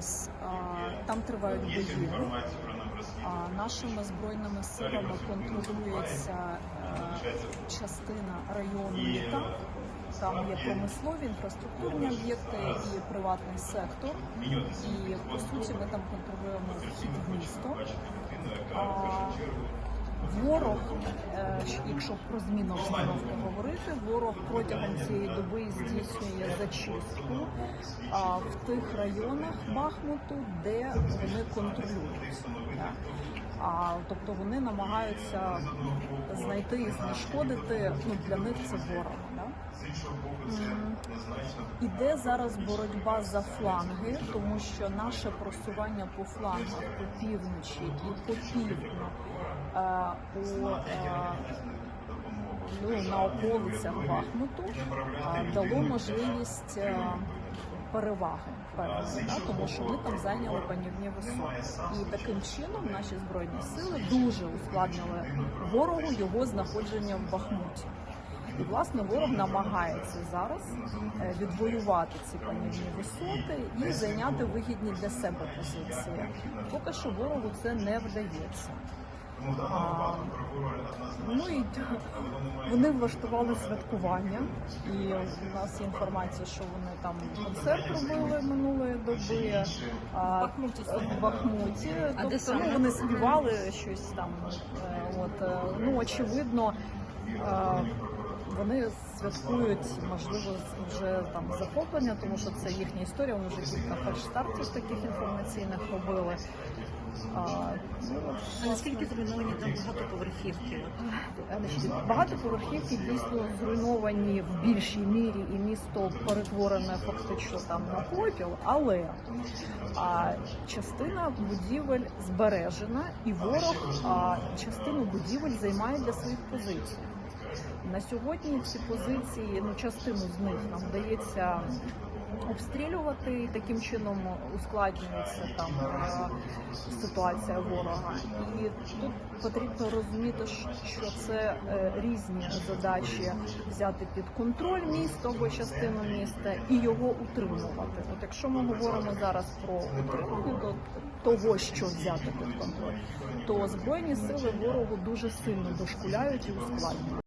зараз. Там тривають бої. Нашими збройними силами контролюється е, частина району літа. Там є промислові інфраструктурні об'єкти і приватний сектор. І по суті ми там контролюємо вхід в місто. Ворог, е, якщо про зміну обстановки говорити, ворог протягом цієї доби здійснює зачистку в тих районах Бахмуту, де вони контролюють. Тобто вони намагаються знайти і знешкодити. Ну для них це ворог. Іде зараз боротьба за фланги, тому що наше просування по флангах по півночі і по півдню е, у е, ну, на околицях Бахмуту е, дало можливість е, переваги певної, да, тому що ми там зайняли панівні висоти. І таким чином наші збройні сили дуже ускладнили ворогу його знаходження в Бахмуті. І власне ворог намагається зараз е, відвоювати ці панівні висоти і зайняти вигідні для себе позиції. Поки що ворогу це не вдається. Ну і вони влаштували святкування, і у нас є інформація, що вони там концерт робили минулої доби а, в Бахмуті. А де Тобто, саме? ну, вони співали щось там. е, От е, ну очевидно. е, Вони святкують, можливо, вже там захоплення, тому що це їхня історія. Вони вже кілька фальшстартів таких інформаційних робили. А, ну, А наскільки зруйновані там багатоповерхівки? Багатоповерхівки дійсно зруйновані в більшій мірі, і місто перетворене фактично там на попіл, але а, частина будівель збережена, і ворог а, частину будівель займає для своїх позицій. На сьогодні ці позиції, ну частину з них нам вдається обстрілювати, і таким чином ускладнюється там е, ситуація ворога. І тут потрібно розуміти, що це е, різні задачі взяти під контроль місто або частину міста і його утримувати. От якщо ми говоримо зараз про утримання того, що взяти під контроль, то збройні сили ворогу дуже сильно дошкуляють і ускладнюють.